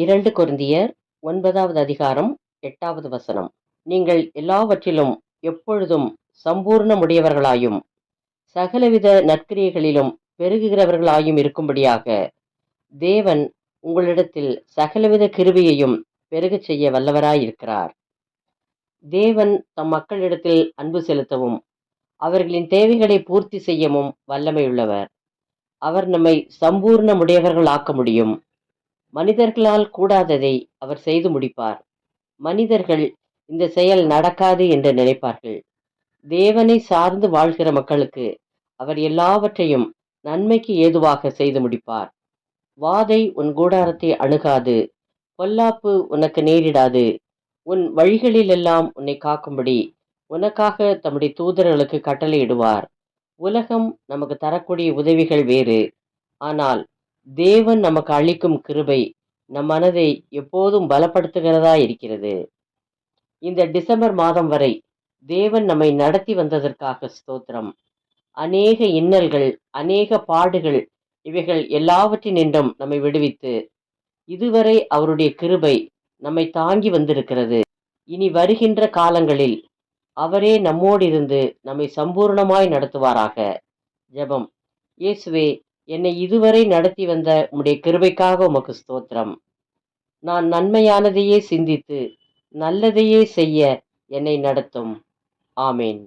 இரண்டு குருந்தியர் ஒன்பதாவது அதிகாரம் எட்டாவது வசனம். நீங்கள் எல்லாவற்றிலும் எப்பொழுதும் சம்பூர்ணமுடையவர்களாயும் சகலவித நற்கிரியைகளிலும் பெருகுகிறவர்களாயும் இருக்கும்படியாக தேவன் உங்களிடத்தில் சகலவித கிருவியையும் பெருகச் செய்ய வல்லவராயிருக்கிறார். தேவன் தம் மக்களிடத்தில் அன்பு செலுத்தவும் அவர்களின் தேவைகளை பூர்த்தி செய்யவும் வல்லமையுள்ளவர். அவர் நம்மை சம்பூர்ணமுடையவர்களாக்க முடியும். மனிதர்களால் கூடாததை அவர் செய்து முடிப்பார். மனிதர்கள் இந்த செயல் நடக்காது என்று நினைப்பார்கள். தேவனை சார்ந்து வாழ்கிற மக்களுக்கு அவர் எல்லாவற்றையும் நன்மைக்கு ஏதுவாக செய்து முடிப்பார். வாதை உன் கூடாரத்தை அணுகாது பொல்லாப்பு உனக்கு நேரிடாது உன் வழிகளிலெல்லாம் உன்னை காக்கும்படி உனக்காக தம்முடைய தூதர்களுக்கு கட்டளையிடுவார். உலகம் நமக்கு தரக்கூடிய உதவிகள் வேறு ஆனால் தேவன் நமக்கு அளிக்கும் கிருபை நம் மனதை எப்போதும் பலப்படுத்துகிறதா இருக்கிறது. இந்த டிசம்பர் மாதம் வரை தேவன் நம்மை நடத்தி வந்ததற்காக ஸ்தோத்திரம். அநேக இன்னல்கள் அநேக பாடுகள் இவைகள் எல்லாவற்றினின்றும் நம்மை விடுவித்து இதுவரை அவருடைய கிருபை நம்மை தாங்கி வந்திருக்கிறது. இனி வருகின்ற காலங்களில் அவரே நம்மோடு இருந்து நம்மை சம்பூர்ணமாய் நடத்துவாராக. ஜெபம். இயேசுவே என்னை இதுவரை நடத்தி வந்த உம்முடைய கிருபைக்காக உமக்கு ஸ்தோத்திரம். நான் நன்மையானதையே சிந்தித்து நல்லதையே செய்ய என்னை நடத்தும். ஆமேன்.